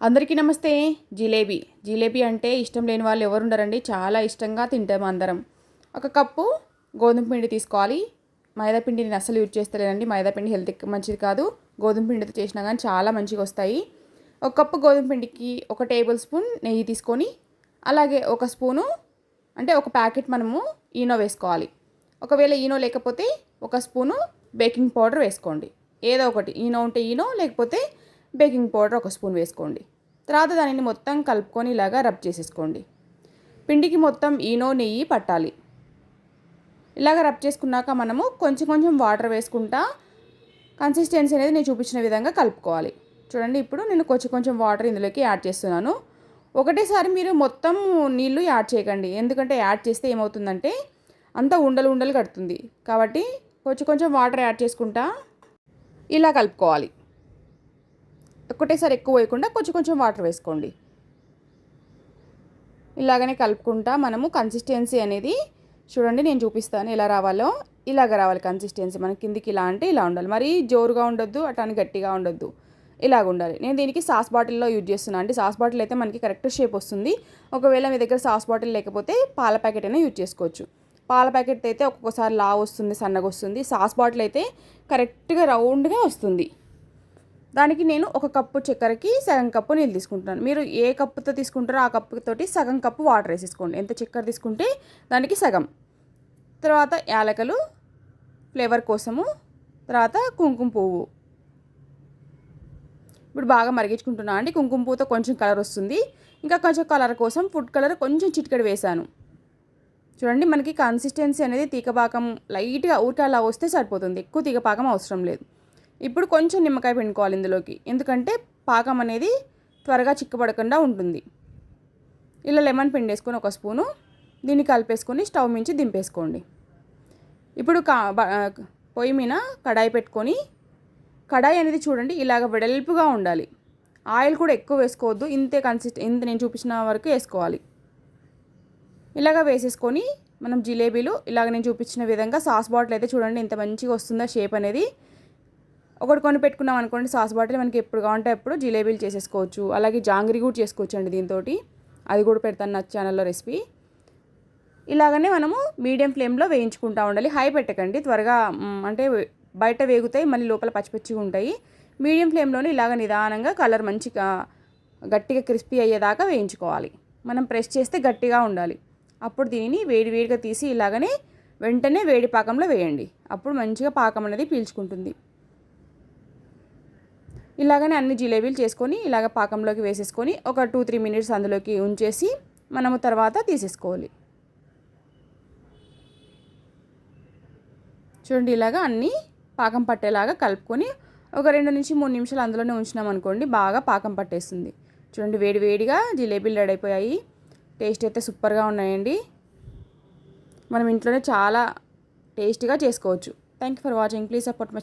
అందరికీ నమస్తే. జిలేబీ. జిలేబీ అంటే ఇష్టం లేని వాళ్ళు ఎవరు ఉండరండి. చాలా ఇష్టంగా తింటాము అందరం. ఒక కప్పు గోధుమ పిండి తీసుకోవాలి. మైదా పిండి నేను అసలు యూజ్ చేస్తలేనండి. మైదా పిండి హెల్త్కి మంచిది కాదు. గోధుమ పిండితో చేసినా కానీ చాలా మంచిగా వస్తాయి. ఒక కప్పు గోధుమ పిండికి ఒక టేబుల్ స్పూన్ నెయ్యి తీసుకొని అలాగే ఒక స్పూను అంటే ఒక ప్యాకెట్ మనము ఈనో వేసుకోవాలి. ఒకవేళ ఈనో లేకపోతే ఒక స్పూను బేకింగ్ పౌడర్ వేసుకోండి. ఏదో ఒకటి. ఈనో ఉంటే ఈనో లేకపోతే బేకింగ్ పౌడర్ ఒక స్పూన్ వేసుకోండి. తర్వాత దానిని మొత్తం కలుపుకొని ఇలాగా రబ్ చేసేసుకోండి. పిండికి మొత్తం ఈనో నెయ్యి పట్టాలి. ఇలాగ రబ్ చేసుకున్నాక మనము కొంచెం కొంచెం వాటర్ వేసుకుంటా కన్సిస్టెన్సీ అనేది నేను చూపించిన విధంగా కలుపుకోవాలి. చూడండి ఇప్పుడు నేను కొంచెం కొంచెం వాటర్ ఇందులోకి యాడ్ చేస్తున్నాను. ఒకటేసారి మీరు మొత్తం నీళ్ళు యాడ్ చేయకండి. ఎందుకంటే యాడ్ చేస్తే ఏమవుతుందంటే అంతా ఉండలు ఉండలు కడుతుంది. కాబట్టి కొంచెం కొంచెం వాటర్ యాడ్ చేసుకుంటా ఇలా కలుపుకోవాలి. ఒకటేసారి ఎక్కువ వేయకుండా కొంచెం కొంచెం వాటర్ వేసుకోండి. ఇలాగనే కలుపుకుంటా మనము కన్సిస్టెన్సీ అనేది చూడండి నేను చూపిస్తాను ఎలా రావాలో. ఇలాగ రావాలి కన్సిస్టెన్సీ మన కిందికి ఇలా అంటే ఇలా ఉండాలి. మరీ జోరుగా ఉండొద్దు అటాని గట్టిగా ఉండొద్దు. ఇలాగ ఉండాలి. నేను దీనికి సాస్ బాటిల్లో యూజ్ చేస్తున్నాను అంటే సాస్ బాటిల్ అయితే మనకి కరెక్ట్ షేప్ వస్తుంది. ఒకవేళ మీ దగ్గర సాస్ బాటిల్ లేకపోతే పాల ప్యాకెట్ అయినా యూజ్ చేసుకోవచ్చు. పాల ప్యాకెట్ అయితే ఒక్కొక్కసారి లా వస్తుంది సన్నగా వస్తుంది. సాస్ బాటిల్ అయితే కరెక్ట్గా రౌండ్గా వస్తుంది. దానికి నేను ఒక కప్పు చక్కెరకి సగం కప్పు నీళ్ళు తీసుకుంటున్నాను. మీరు ఏ కప్పుతో తీసుకుంటారో ఆ కప్పుతోటి సగం కప్పు వాటర్ వేసేసుకోండి. ఎంత చక్కెర తీసుకుంటే దానికి సగం. తర్వాత యాలకలు ఫ్లేవర్ కోసము తర్వాత కుంకుమ పువ్వు. ఇప్పుడు బాగా మరిగించుకుంటున్నా అండి. కుంకుమ పువ్వుతో కొంచెం కలర్ వస్తుంది. ఇంకా కొంచెం కలర్ కోసం ఫుడ్ కలర్ కొంచెం చిటికెడు వేశాను. చూడండి మనకి కన్సిస్టెన్సీ అనేది తీగపాకం లైట్గా ఊరికే అలా వస్తే సరిపోతుంది. ఎక్కువ తీగపాకం అవసరం లేదు. ఇప్పుడు కొంచెం నిమ్మకాయ పిండుకోవాలి ఇందులోకి. ఎందుకంటే పాకం అనేది త్వరగా చిక్కబడకుండా ఉంటుంది. ఇలా లెమన్ పిండేసుకొని ఒక స్పూను దీన్ని కలిపేసుకొని స్టవ్ మించి దింపేసుకోండి. ఇప్పుడు కా పొయ్యి మీద కడాయి పెట్టుకొని కడాయి అనేది చూడండి ఇలాగ వెడల్పుగా ఉండాలి. ఆయిల్ కూడా ఎక్కువ వేసుకోవద్దు ఇంతే కన్సిస్ట్ ఇంత నేను చూపించిన వరకు వేసుకోవాలి. ఇలాగ వేసేసుకొని మనం జిలేబీలు ఇలాగ నేను చూపించిన విధంగా సాస్ బాటిల్ అయితే చూడండి ఇంత మంచిగా వస్తుందో షేప్ అనేది ఒకటి కొని పెట్టుకున్నాం అనుకోండి సాస్ బాటిల్ మనకి ఎప్పుడు కావాలంటే ఎప్పుడు జిలేబీలు చేసేసుకోవచ్చు. అలాగే జాంగ్రీ కూడా చేసుకోవచ్చు అండి దీంతో అది కూడా పెడతాను నా ఛానల్లో రెసిపీ ఇలాగనే మనము మీడియం ఫ్లేమ్లో వేయించుకుంటూ ఉండాలి. హై పెట్టకండి. త్వరగా అంటే బయట వేగుతాయి మళ్ళీ లోపల పచ్చిపచ్చిగా ఉంటాయి. మీడియం ఫ్లేమ్లోనే ఇలాగ నిదానంగా కలర్ మంచిగా గట్టిగా క్రిస్పీ అయ్యేదాకా వేయించుకోవాలి. మనం ప్రెస్ చేస్తే గట్టిగా ఉండాలి. అప్పుడు దీనిని వేడి వేడిగా తీసి ఇలాగనే వెంటనే వేడి పాకంలో వేయండి. అప్పుడు మంచిగా పాకం అనేది పీల్చుకుంటుంది. ఇలాగనే అన్ని జిలేబీలు చేసుకొని ఇలాగ పాకంలోకి వేసేసుకొని ఒక టూ త్రీ మినిట్స్ అందులోకి ఉంచేసి మనము తర్వాత తీసేసుకోవాలి. చూడండి ఇలాగా అన్నీ పాకం పట్టేలాగా కలుపుకొని ఒక రెండు నుంచి మూడు నిమిషాలు అందులోనే ఉంచినాం అనుకోండి బాగా పాకం పట్టేస్తుంది. చూడండి వేడి వేడిగా జిలేబీలు రెడీ అయిపోయాయి. టేస్ట్ అయితే సూపర్గా ఉన్నాయండి. మనం ఇంట్లోనే చాలా టేస్టీగా చేసుకోవచ్చు. Thank you for watching please support my